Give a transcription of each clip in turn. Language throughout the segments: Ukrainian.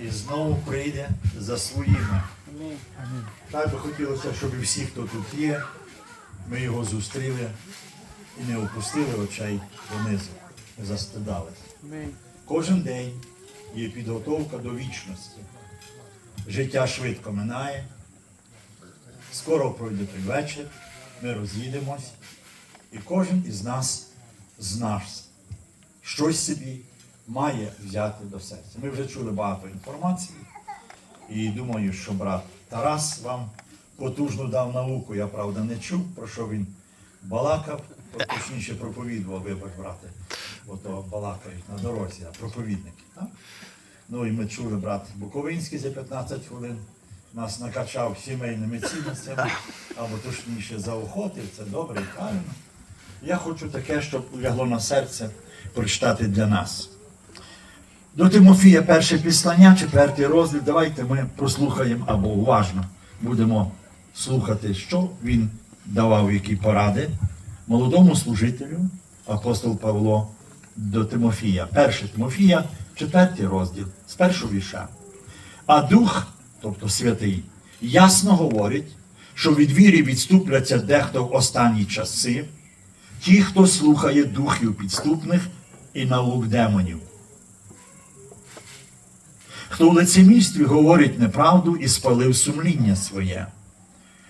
І знову прийде за своїми. Так би хотілося, щоб всі, хто тут є, ми його зустріли і не опустили очей донизу, не застидались. Амінь. Кожен день є підготовка до вічності. Життя швидко минає. Скоро пройде той вечір, ми роз'їдемось, і кожен із нас з щось собі має взяти до серця. Ми вже чули багато інформації, і думаю, що брат Тарас вам потужно дав науку. Я правда не чув, про що він балакав, точніше проповідував, вибач, брате, бо то балакають на дорозі, а проповідники. Так? Ну і ми чули брат Буковинський за 15 хвилин. Нас накачав сімейними цінностями, або точніше заохотив, це добре і правильно. Я хочу таке, щоб лягло на серце прочитати для нас. До Тимофія перше післання, четвертий розділ. Давайте ми прослухаємо або уважно будемо слухати, що він давав, які поради молодому служителю, апостол Павло до Тимофія. Перше Тимофія, четвертий розділ, з першого віша. А дух, тобто святий, ясно говорить, що від віри відступляться дехто в останні часи, ті, хто слухає духів підступних і наук демонів. Хто в лицемірстві говорить неправду і спалив сумління своє,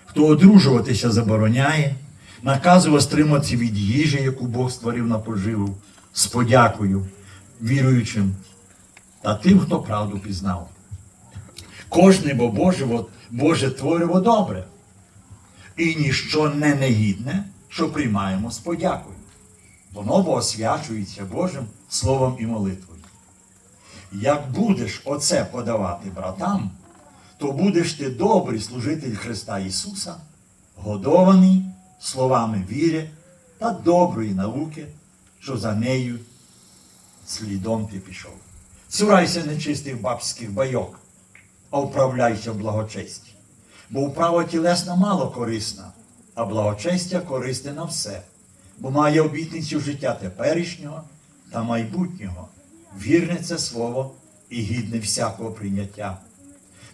хто одружуватися забороняє, наказує стриматися від їжі, яку Бог створив на поживу, з подякою віруючим та тим, хто правду пізнав. Кожне бо Боже, Боже твориво добре, і ніщо не негідне, що приймаємо з подякою. Воно бо освячується Божим Словом і молитвою. Як будеш оце подавати братам, то будеш ти добрий служитель Христа Ісуса, годований словами віри та доброї науки, що за нею слідом ти пішов. Цурайся нечистих бабських байок, а вправляйся в благочесті. Бо вправа тілесна мало корисна, а благочестя корисне на все, бо має обітницю життя теперішнього та майбутнього. Вірне це слово і гідне всякого прийняття.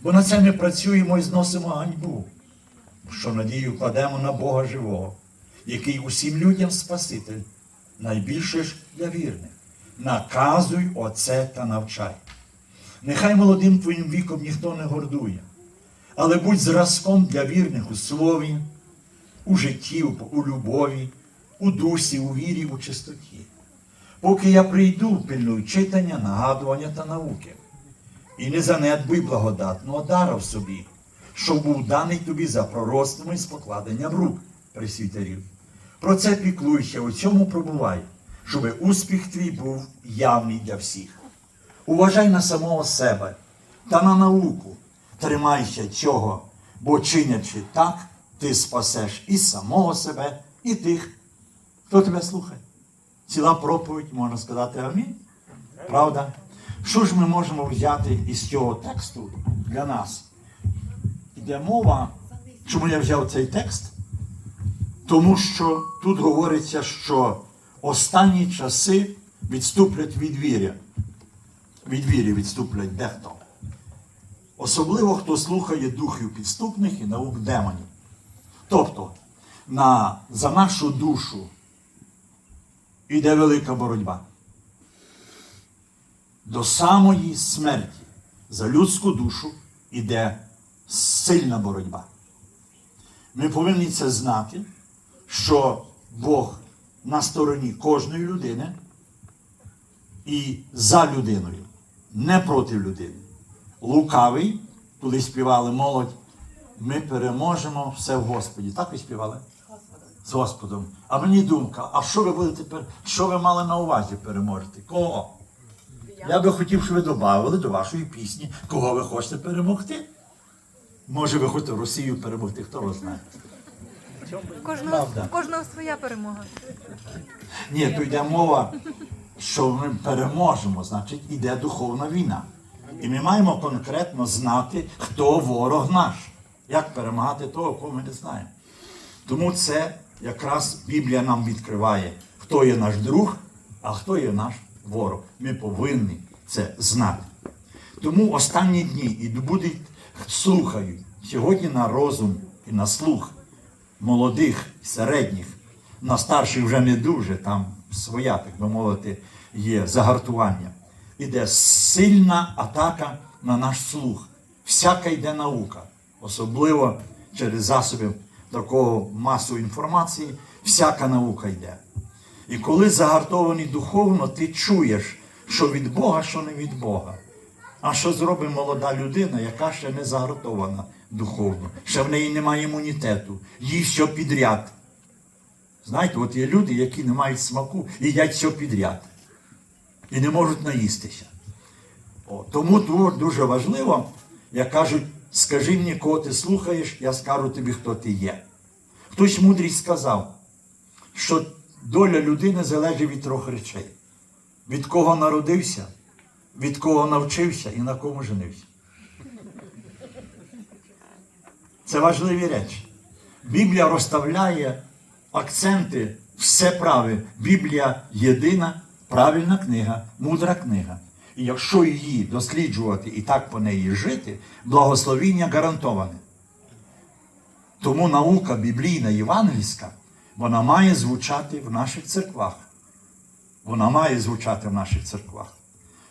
Бо на це ми працюємо і зносимо ганьбу, що надію кладемо на Бога живого, який усім людям Спаситель, найбільше ж для вірних. Наказуй оце та навчай. Нехай молодим твоїм віком ніхто не гордує, але будь зразком для вірних у слові, у житті, у любові, у дусі, у вірі, у чистоті. Поки я прийду, пильнуй читання, нагадування та науки. І не занедбуй благодатного дара в собі, що був даний тобі за пророцтвами з покладенням рук пресвітерів. Про це піклуйся, у цьому пробувай, щоб успіх твій був явний для всіх. Уважай на самого себе та на науку. Тримайся цього, бо чинячи так, ти спасеш і самого себе, і тих, хто тебе слухає. Ціла проповідь, можна сказати, амінь. Правда? Що ж ми можемо взяти із цього тексту для нас? Йде мова, чому я взяв цей текст? Тому що тут говориться, що останні часи відступлять від віри. Від віри відступлять дехто. Особливо, хто слухає духів підступних і наук демонів. Тобто, на, за нашу душу йде велика боротьба. До самої смерті за людську душу йде сильна боротьба. Ми повинні це знати, що Бог на стороні кожної людини і за людиною, не проти людини. Лукавий, коли співали молодь, ми переможемо все в Господі. Так ви співали? З Господом. А мені думка, а що ви будете пер... що ви мали на увазі переможете? Кого? Я би хотів, щоб ви додали до вашої пісні, кого ви хочете перемогти. Може, ви хочете Росію перемогти, хто його знає. Кожного, кожного своя перемога. Ні, то йде мова, що ми переможемо, значить, іде духовна війна. І ми маємо конкретно знати, хто ворог наш. Як перемагати того, кого ми не знаємо. Тому це якраз Біблія нам відкриває, хто є наш друг, а хто є наш ворог. Ми повинні це знати. Тому останні дні і будуть слухають сьогодні на розум і на слух молодих, середніх, на старших вже не дуже, там своя, так би мовити, є загартування. Іде сильна атака на наш слух. Всяка йде наука, особливо через засоби такого масової інформації, всяка наука йде. І коли загартований духовно, ти чуєш, що від Бога, що не від Бога. А що зробить молода людина, яка ще не загартована духовно, ще в неї немає імунітету, їй все підряд. Знаєте, от є люди, які не мають смаку, їдять все підряд і не можуть наїстися. О, тому дуже важливо, як кажуть, скажи мені, кого ти слухаєш, я скажу тобі, хто ти є. Хтось мудрий сказав, що доля людини залежить від трьох речей: від кого народився, від кого навчився і на кому женився. Це важливі речі. Біблія розставляє акценти, все праве. Біблія єдина, правильна книга, мудра книга. І якщо її досліджувати і так по неї жити, благословіння гарантоване. Тому наука біблійна євангельська, вона має звучати в наших церквах. Вона має звучати в наших церквах.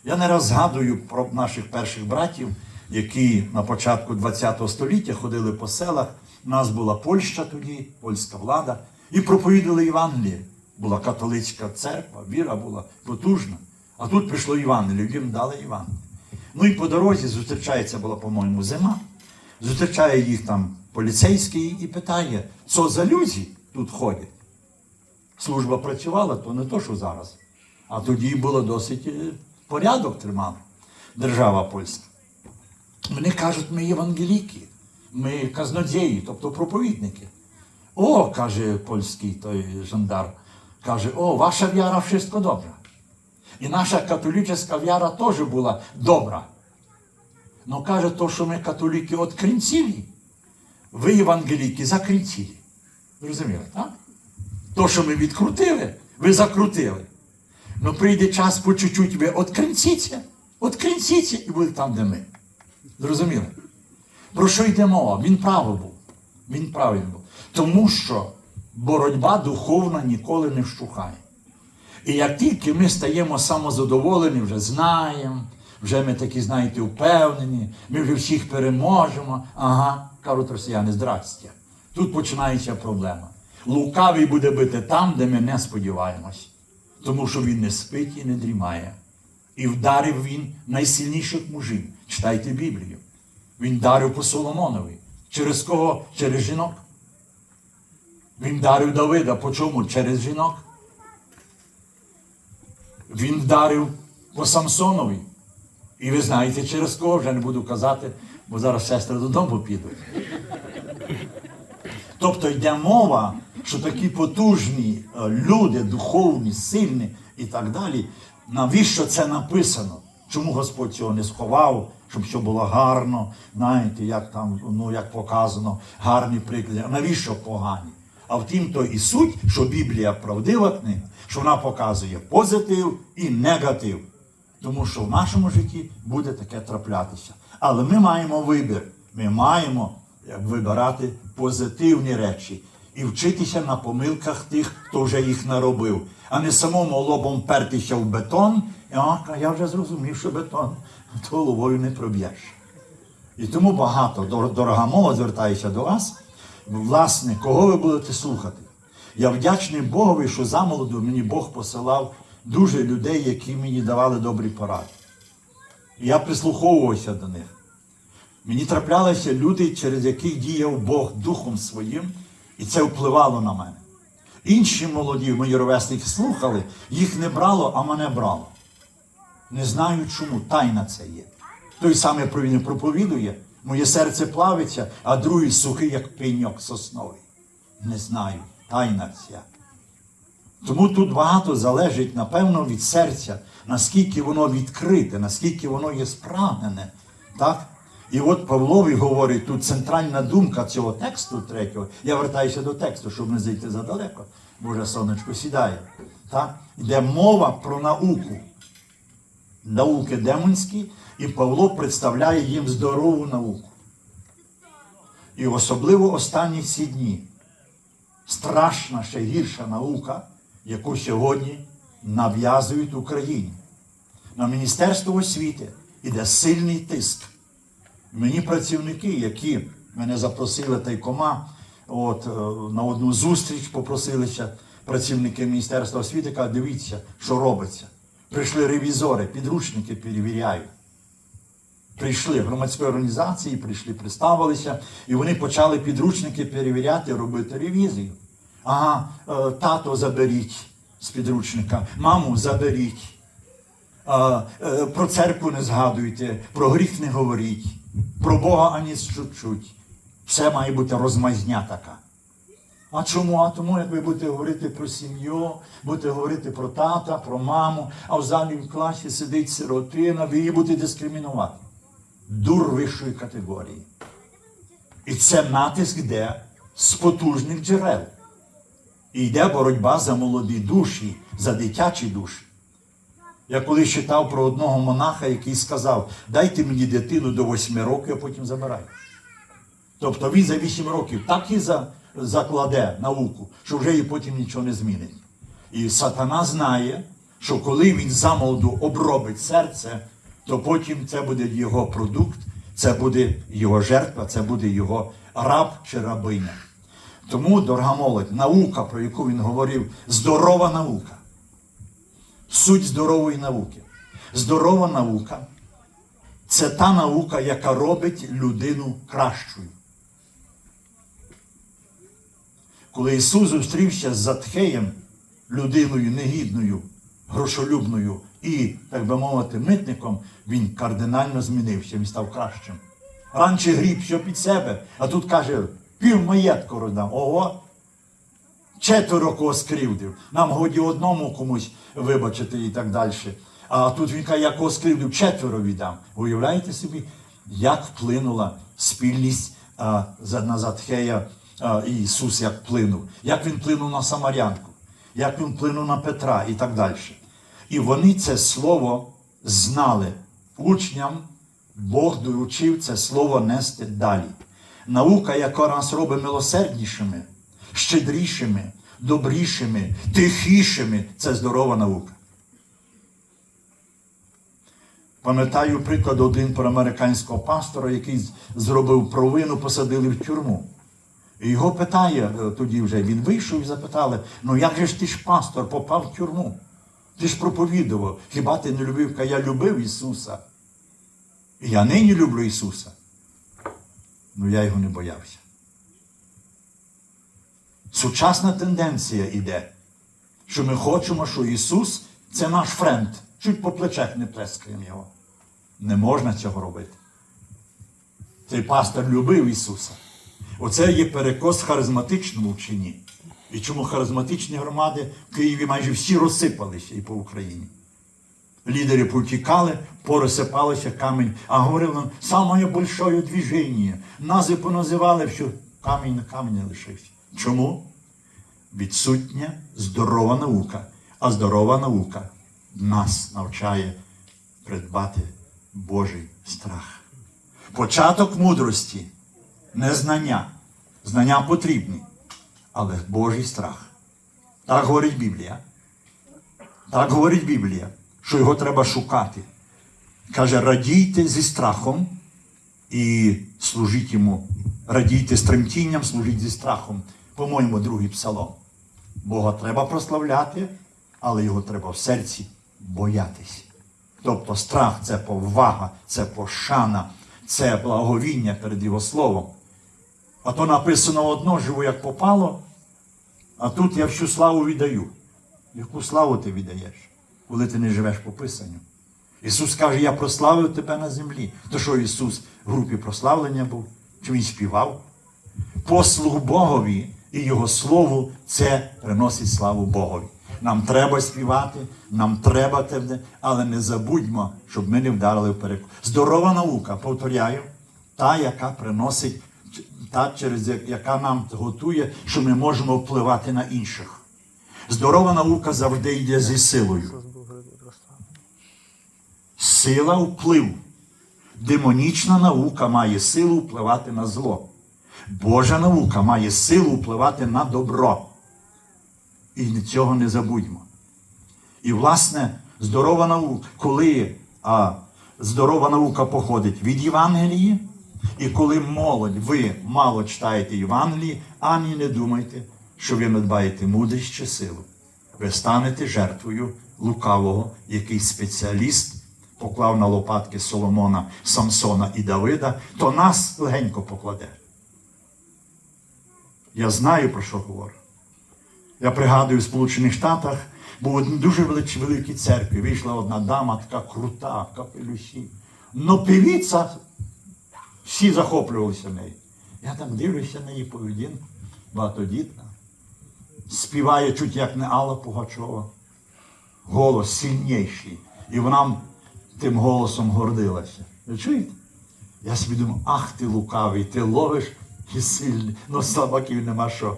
Я не раз згадую про наших перших братів, які на початку ХХ століття ходили по селах. У нас була Польща тоді, польська влада, і проповідали Євангеліє. Була католицька церква, віра була потужна. А тут прийшло Євангеліє, їм дали Євангеліє. Ну і по дорозі зустрічається була, по-моєму, зима. Зустрічає їх там поліцейський і питає, що за люди тут ходять. Служба працювала, то не то, що зараз. А тоді було досить е, порядок тримали держава польська. Вони кажуть, ми євангеліки, ми казнодєї, тобто проповідники. О, каже польський той жандар, каже, о, ваша віра wszystko добра. І наша католицька віра теж була добра. Ну каже, то, що ми католики відкрінцілі, ви євангеліки закрінцілі. Зрозуміли, так? То, що ми відкрутили, ви закрутили. Ну прийде час по чуть-чуть, ви откринціться, откринціться і будете там, де ми. Зрозуміли? Про що йде мова? Він правий був. Він правий був. Тому що боротьба духовна ніколи не вщухає. І як тільки ми стаємо самозадоволені, вже знаємо, вже ми такі, знаєте, впевнені, ми вже всіх переможемо. Ага, кажуть росіяни, здрастя. Тут починається проблема. Лукавий буде бити там, де ми не сподіваємось, тому що він не спить і не дрімає. І вдарив він найсильніших мужів. Читайте Біблію. Він вдарив по Соломонові. Через кого? Через жінок. Він вдарив Давида. По чому? Через жінок. Він вдарив по Самсонові. І ви знаєте, через кого вже не буду казати, бо зараз сестри додому підуть. Тобто йде мова, що такі потужні е, люди, духовні, сильні і так далі. Навіщо це написано? Чому Господь цього не сховав, щоб все було гарно, знаєте, як там, ну як показано, гарні приклади. А навіщо погані? А втім, то і суть, що Біблія правдива книга, що вона показує позитив і негатив. Тому що в нашому житті буде таке траплятися. Але ми маємо вибір. Ми маємо вибирати позитивні речі і вчитися на помилках тих, хто вже їх наробив, а не самому лобом пертися в бетон. І, «А, я вже зрозумів, що бетон то головою не проб'єш. І тому багато, дорога мова, звертаюся до вас. Власне, кого ви будете слухати? Я вдячний Богові, що замолоду мені Бог посилав дуже людей, які мені давали добрі поради. Я прислуховувався до них. Мені траплялися люди, через яких діяв Бог Духом Своїм, і це впливало на мене. Інші молоді, мої ровесники слухали, їх не брало, а мене брало. Не знаю чому, тайна це є. Той самий про він проповідує, моє серце плавиться, а другий сухий, як пеньок сосновий. Не знаю, тайна ця. Тому тут багато залежить, напевно, від серця, наскільки воно відкрите, наскільки воно є спрагнене. Так? І от Павлові говорить, тут центральна думка цього тексту третього. Я вертаюся до тексту, щоб не зайти задалеко, бо вже сонечко сідає. Так? Йде мова про науку. Науки демонські І Павло представляє їм здорову науку. І особливо останні ці дні страшна ще гірша наука, яку сьогодні нав'язують Україні. На Міністерство освіти іде сильний тиск. Мені працівники, які мене запросили тайкома, от, е, на одну зустріч попросилися працівники Міністерства освіти, кажуть, дивіться, що робиться. Прийшли ревізори, підручники перевіряють. Прийшли громадські організації, прийшли, представилися, і вони почали підручники перевіряти, робити ревізію. Ага, е, тато заберіть з підручника, маму заберіть. Е, про церкву не згадуйте, про гріх не говоріть, про Бога ані чуть-чуть. Все має бути розмазня така. А чому? А тому, як ви будете говорити про сім'ю, будете говорити про тата, про маму, а в залі в класі сидить сиротина, ви її будете дискримінувати. Дур вищої категорії. І це натиск йде з потужних джерел. І йде боротьба за молоді душі, за дитячі душі. Я колись читав про одного монаха, який сказав: дайте мені дитину до восьми років, а потім забирайте. Тобто він за 8 років так і за, закладе науку, що вже і потім нічого не змінить. І сатана знає, що коли він замолоду обробить серце, то потім це буде його продукт, це буде його жертва, це буде його раб чи рабиня. Тому, дорога молодь, наука, про яку він говорив, здорова наука. Суть здорової науки. Здорова наука це та наука, яка робить людину кращою. Коли Ісус зустрівся з Затхеєм, людиною негідною, грошолюбною і, так би мовити, митником, він кардинально змінився, він став кращим. Раніше гріб що під себе, а тут каже, пів маєтку роздам. Ого, четверо кого скривдив. Нам годі одному комусь вибачити і так далі. А тут він каже, я кого скривдив, четверо віддам. Уявляєте собі, як вплинула спільність а, на Затхея і Ісус як вплинув, як він вплинув на Самарянку, як він вплинув на Петра і так далі. І вони це слово знали. Учням Бог доручив це слово нести далі. Наука, яка нас робить милосерднішими, щедрішими, добрішими, тихішими це здорова наука. Пам'ятаю приклад один про американського пастора, який зробив провину, посадили в тюрму. І його питає е, тоді вже, він вийшов і запитали: ну як же ж ти ж пастор попав в тюрму? Ти ж проповідував, хіба ти не любив? Каже, Я любив Ісуса. І я нині люблю Ісуса. Ну я його не боявся. Сучасна тенденція іде, що ми хочемо, що Ісус це наш френд. Чуть по плечах не плескаємо його. Не можна цього робити. Цей пастор любив Ісуса. Оце є перекос харизматичному вченні. І чому харизматичні громади в Києві майже всі розсипалися і по Україні. Лідери повтікали, порозсипалися камінь, а говорив нам, саме большое движення. Нази поназивали, що камінь на камені лишився. Чому? Відсутня здорова наука. А здорова наука нас навчає придбати Божий страх. Початок мудрості не знання. Знання потрібні, але Божий страх. Так говорить Біблія. Так говорить Біблія, що його треба шукати. Каже, радійте зі страхом і служіть йому. Радійте з тремтінням, служіть зі страхом. По-моєму, другий псалом. Бога треба прославляти, але його треба в серці боятись. Тобто страх це повага, це пошана, це благовіння перед Його Словом. А то написано одно, живу як попало, а тут я всю славу віддаю. Яку славу ти віддаєш, коли ти не живеш по Писанню? Ісус каже, я прославив тебе на землі. То що Ісус в групі прославлення був? Чи Він співав? Послуг Богові і Його Слову це приносить славу Богові. Нам треба співати, нам треба те, але не забудьмо, щоб ми не вдарили в переку. Здорова наука, повторяю, та, яка приносить, та, через яка нам готує, що ми можемо впливати на інших. Здорова наука завжди йде зі силою. Сила вплив Демонічна наука має силу впливати на зло. Божа наука має силу впливати на добро. І цього не забудьмо. І, власне, здорова наука, коли а, здорова наука походить від Євангелії, і коли молодь, ви мало читаєте Євангелії, ані не думайте, що ви надбаєте мудрість чи силу. Ви станете жертвою лукавого, який спеціаліст поклав на лопатки Соломона, Самсона і Давида, то нас легенько покладе. Я знаю, про що говорю. Я пригадую, в Сполучених Штатах був дуже великій церкві. Вийшла одна дама, така крута, в капелюсі. Но певіця, всі захоплювалися нею. Я так дивлюся на її поведінку, багатодітна. Співає чуть як не Алла Пугачова. Голос сильніший. І вона тим голосом гордилася. Ви чуєте? Я собі думаю, ах ти лукавий, ти ловиш і сильний, ну слабаків нема що.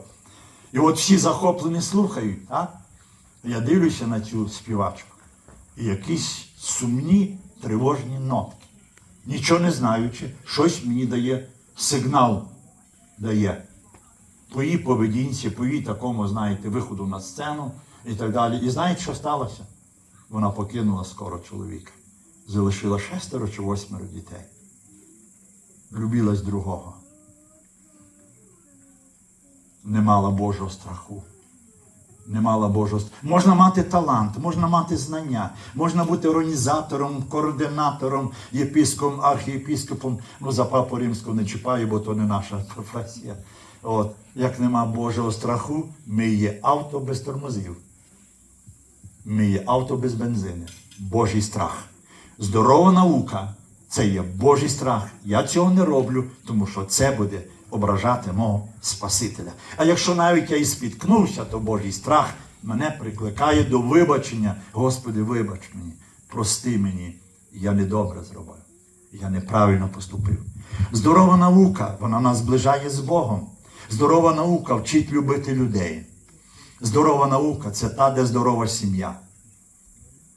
І от всі захоплені слухають, а? Я дивлюся на цю співачку. І якісь сумні, тривожні нотки. Нічого не знаючи, щось мені дає сигнал дає. По її поведінці, по її такому, знаєте, виходу на сцену і так далі. І знаєте, що сталося? Вона покинула скоро чоловіка. Залишила шестеро чи восьмеро дітей. Влюбилась другого. Не мала Божого страху. Не мала Божого. Можна мати талант, можна мати знання, можна бути організатором, координатором, єпископом, архієпископом. Ну, за папу римського не чіпаю, бо то не наша професія. От, як нема Божого страху, ми є авто без тормозів. Ми є авто без бензини. Божий страх. Здорова наука це є Божий страх. Я цього не роблю, тому що це буде ображати мого Спасителя. А якщо навіть я і спіткнувся, то Божий страх мене прикликає до вибачення. Господи, вибач мені, прости мені, я недобре зробив. Я неправильно поступив. Здорова наука, вона нас зближає з Богом. Здорова наука вчить любити людей. Здорова наука це та, де здорова сім'я.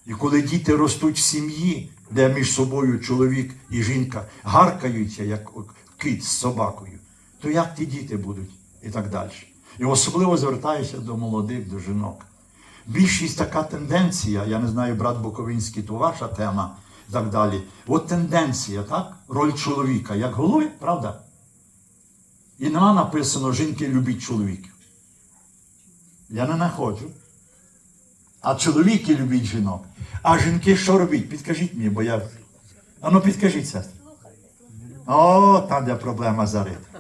І коли діти ростуть в сім'ї, де між собою чоловік і жінка гаркаються, як кит з собакою, то як ті діти будуть і так далі. І особливо звертаюся до молодих, до жінок. Більшість така тенденція, я не знаю, брат Буковинський, то ваша тема і так далі. От тенденція, так? Роль чоловіка, як голови, правда? І нема написано жінки любіть чоловіків. Я не знаходжу. А чоловіки любіть жінок. А жінки що робіть? Підкажіть мені, бо я. А ну підкажіть, сестри. О, там де проблема зарита.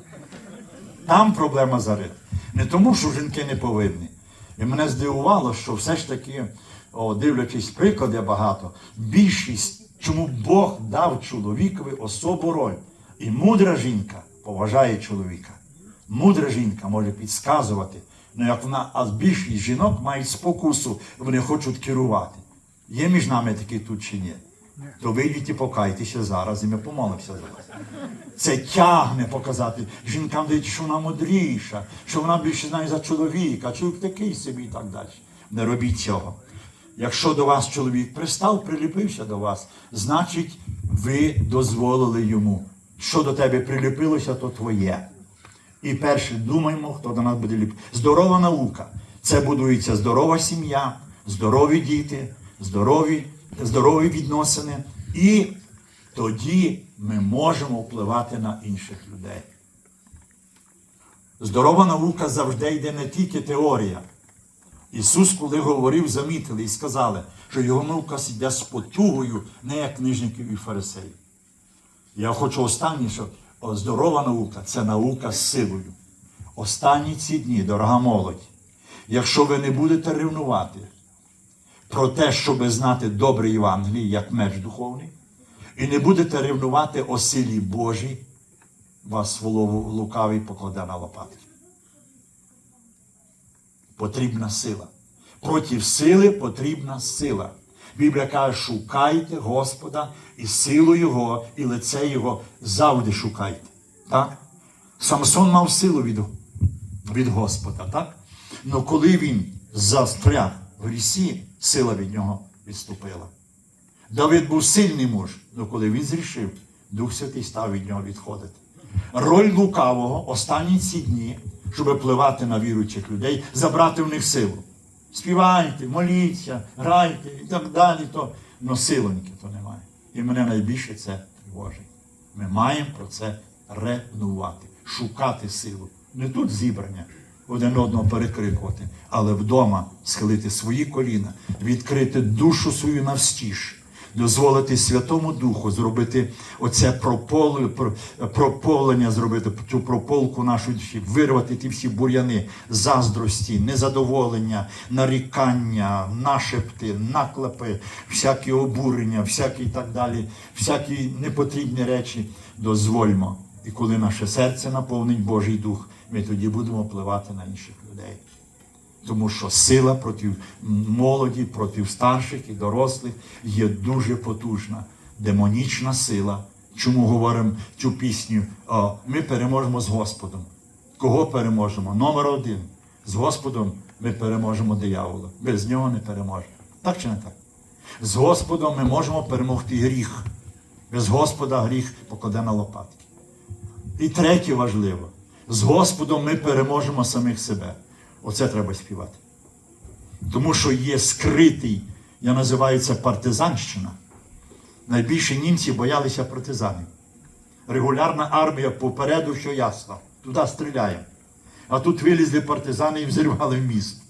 Там проблема зарита. Не тому, що жінки не повинні. І мене здивувало, що все ж таки, о, дивлячись приклади багато, більшість, чому Бог дав чоловікові особу роль. І мудра жінка поважає чоловіка. Мудра жінка може підсказувати. Ну, як вона, а більшість жінок мають спокусу, вони хочуть керувати. Є між нами такі тут чи ні? То вийдіть і покайтеся зараз, і ми помолимося за вас. Це тягне показати. Жінкам дають, що вона мудріша, що вона більше знає за чоловіка, чоловік такий собі і так далі. Не робіть цього. Якщо до вас чоловік пристав, приліпився до вас, значить ви дозволили йому. Що до тебе приліпилося, то твоє. І перше думаємо, хто до нас буде ліпити. Здорова наука. Це будується здорова сім'я, здорові діти, здорові, здорові відносини. І тоді ми можемо впливати на інших людей. Здорова наука завжди йде не тільки теорія. Ісус, коли говорив, замітили і сказали, що його наука йде з потугою, не як книжників і фарисеїв. Я хочу останнє, що здорова наука це наука з силою. Останні ці дні, дорога молодь, якщо ви не будете ревнувати про те, щоб знати добре Євангеліє, як меч духовний, і не будете ревнувати о силі Божій, вас волову лукавий покладе на лопатки. Потрібна сила. Проти сили потрібна сила. Біблія каже, шукайте Господа і силу Його, і лице Його завжди шукайте. Так? Самсон мав силу від, від Господа, так? Но коли він застряг в лісі, сила від нього відступила. Давид був сильний муж, але коли він зрішив, Дух Святий став від нього відходити. Роль лукавого останні ці дні, щоб впливати на віруючих людей, забрати в них силу. Співайте, моліться, грайте і так далі, то но силоньки то немає. І мене найбільше це тривожить. Ми маємо про це ревнувати, шукати силу. Не тут зібрання, один одного перекрикувати, але вдома схилити свої коліна, відкрити душу свою навстіж, дозволити Святому Духу зробити оце прополе- прополення, зробити цю прополку нашої душі, вирвати ті всі бур'яни, заздрості, незадоволення, нарікання, нашепти, наклепи, всякі обурення, всякі так далі, всякі непотрібні речі дозвольмо. І коли наше серце наповнить Божий Дух, ми тоді будемо впливати на інших людей. Тому що сила проти молоді, проти старших і дорослих є дуже потужна, демонічна сила. Чому говоримо цю пісню? О, ми переможемо з Господом. Кого переможемо? Номер один. З Господом ми переможемо диявола. Без нього не переможемо. Так чи не так? З Господом ми можемо перемогти гріх. Без Господа гріх покладе на лопатки. І третє важливо: з Господом ми переможемо самих себе. Оце треба співати. Тому що є скритий, я називаю це партизанщина. Найбільше німці боялися партизанів. Регулярна армія попереду, що ясно, туди стріляє. А тут вилізли партизани і взірвали міст.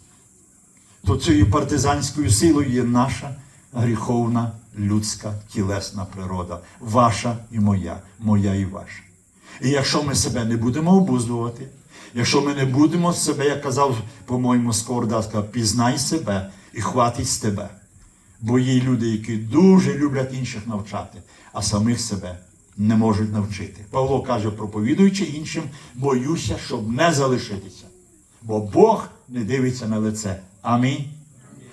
То цією партизанською силою є наша гріховна людська тілесна природа, ваша і моя, моя і ваша. І якщо ми себе не будемо обуздувати, якщо ми не будемо себе, як казав, по-моєму, Скорда, пізнай себе і хватить з тебе. Бо є люди, які дуже люблять інших навчати, а самих себе не можуть навчити. Павло каже, проповідуючи іншим, боюся, щоб не залишитися. Бо Бог не дивиться на лице. Амінь.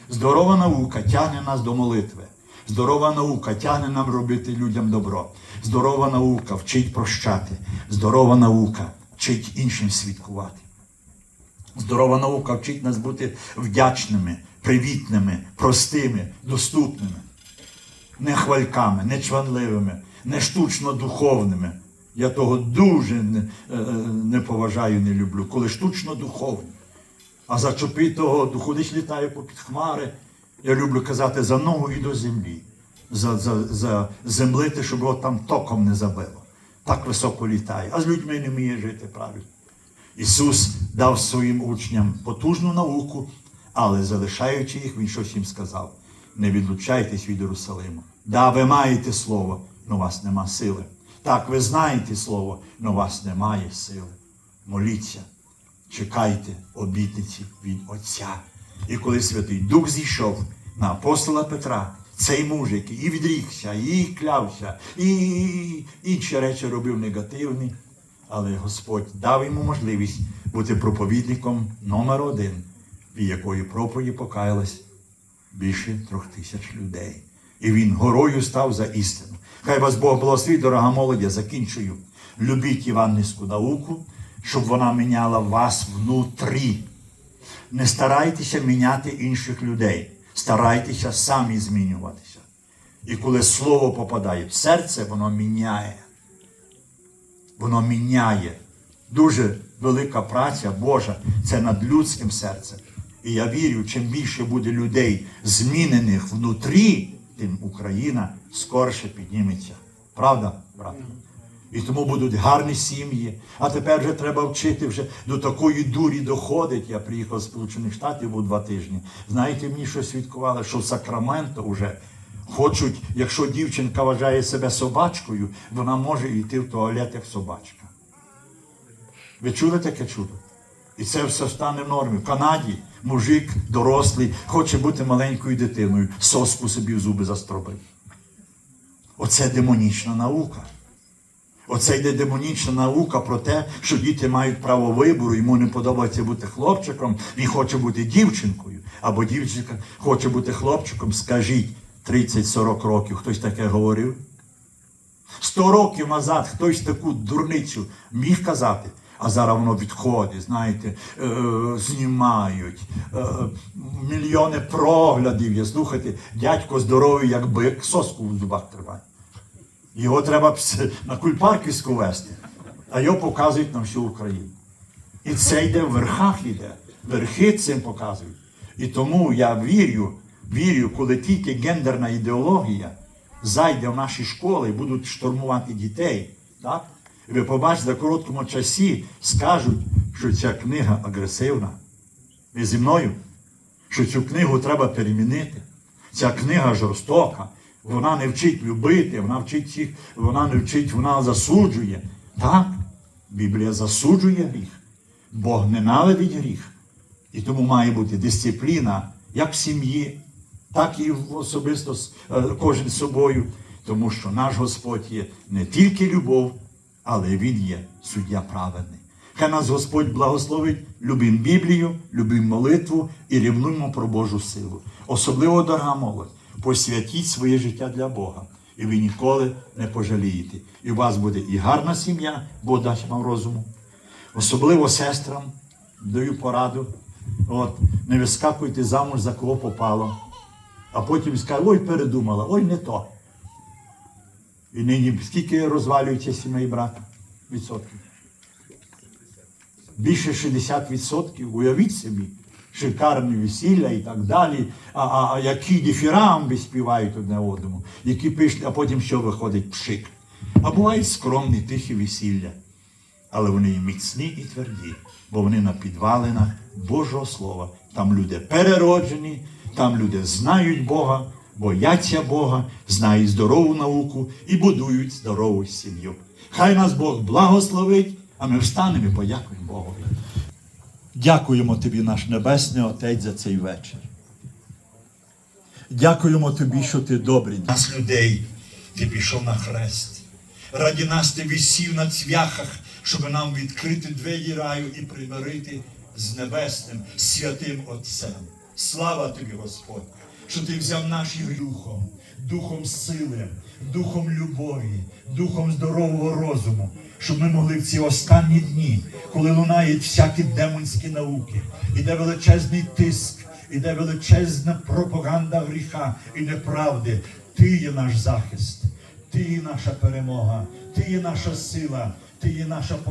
Здорова наука тягне нас до молитви. Здорова наука тягне нам робити людям добро. Здорова наука вчить прощати. Здорова наука вчить іншим свідкувати. Здорова наука вчить нас бути вдячними, привітними, простими, доступними, не хвальками, не чванливими, не штучно духовними. Я того дуже не, е, е, не поважаю, не люблю, коли штучно духовні. А за чопи того десь літає попід хмари. Я люблю казати за ногу і до землі. За, за, за землити, щоб його там током не забило. Так високо літає. А з людьми не вміє жити правильно. Ісус дав своїм учням потужну науку, але залишаючи їх, Він щось їм сказав: не відлучайтесь від Єрусалиму. Да, ви маєте слово, але у вас нема сили. Так, ви знаєте слово, але у вас немає сили. Моліться, чекайте обітниці від Отця. І коли Святий Дух зійшов на апостола Петра, цей муж, який і відрікся, і клявся, і інші речі робив негативні, але Господь дав йому можливість бути проповідником номер один, від якої проповіді покаялось більше трьох тисяч людей. І він горою став за істину. Хай вас Бог благословить, дорога молодь, закінчую. Любіть іванницьку науку, щоб вона міняла вас внутрі. Не старайтеся міняти інших людей, старайтеся самі змінюватися. І коли слово попадає в серце, воно міняє. Воно міняє. Дуже велика праця Божа це над людським серцем. І я вірю, чим більше буде людей, змінених внутрі, тим Україна скорше підніметься. Правда, брате? І тому будуть гарні сім'ї. А тепер вже треба вчити вже до такої дурі доходить. Я приїхав з Сполучених Штатів у два тижні. Знаєте, мені щось свідкували, що в Сакраменто вже хочуть, якщо дівчинка вважає себе собачкою, вона може йти в туалет як собачка. Ви чули таке чудо? І це все стане в нормі. В Канаді мужик дорослий хоче бути маленькою дитиною, соску собі в зуби застробив. Оце демонічна наука. Оце йде демонічна наука про те, що діти мають право вибору, йому не подобається бути хлопчиком, він хоче бути дівчинкою, або дівчинка хоче бути хлопчиком. Скажіть, 30-40 років хтось таке говорив? 100 років назад хтось таку дурницю міг казати, а зараз воно відходить, знаєте, е, знімають, е, мільйони проглядів є. Слухайте, дядько здоровий, як бик, соску в зубах триває. Його треба на Кульпарківську вести, а його показують на всю Україну. І це йде в верхах йде. Верхи цим показують. І тому я вірю, вірю, коли тільки гендерна ідеологія зайде в наші школи і будуть штурмувати дітей, так? І ви побачите, в короткому часі скажуть, що ця книга агресивна. Ви зі мною? Що цю книгу треба перемінити. Ця книга жорстока. Вона не вчить любити, вона вчить всіх, вона не вчить, вона засуджує. Так, Біблія засуджує гріх. Бог ненавидить гріх. І тому має бути дисципліна як в сім'ї, так і особисто е, кожен з собою. Тому що наш Господь є не тільки любов, але Він є суддя праведний. Хай нас Господь благословить, любимо Біблію, любимо молитву і рівнуємо про Божу силу. Особливо, дорога молодь, посвятіть своє життя для Бога, і ви ніколи не пожалієте. І у вас буде і гарна сім'я, Бог дасть вам розуму. Особливо сестрам даю пораду. От, не вискакуйте замуж за кого попало. А потім скажуть, ой, передумала, ой, не то. І нині скільки розвалюється сімей брата? Відсотків. Більше 60%, уявіть собі, шикарне весілля і так далі. А, а, а які дифірамби співають одне одному, які пишуть, а потім що виходить пшик. А бувають скромні, тихі весілля. Але вони і міцні і тверді, бо вони на підвалинах Божого Слова. Там люди перероджені, там люди знають Бога, бояться Бога, знають здорову науку і будують здорову сім'ю. Хай нас Бог благословить, а ми встанемо і подякуємо Богу. Дякуємо тобі, наш Небесний Отець, за цей вечір. Дякуємо тобі, що ти добрий. Нас людей, ти пішов на хрест. Раді нас ти висів на цвяхах, щоб нам відкрити двері раю і примирити з небесним святим Отцем. Слава тобі, Господь, що ти взяв наші духом, духом сили, духом любові, духом здорового розуму, щоб ми могли в ці останні дні, коли лунають всякі демонські науки, іде величезний тиск, іде величезна пропаганда гріха і неправди. Ти є наш захист. Ти є наша перемога, Ти є наша сила, Ти є наша покора.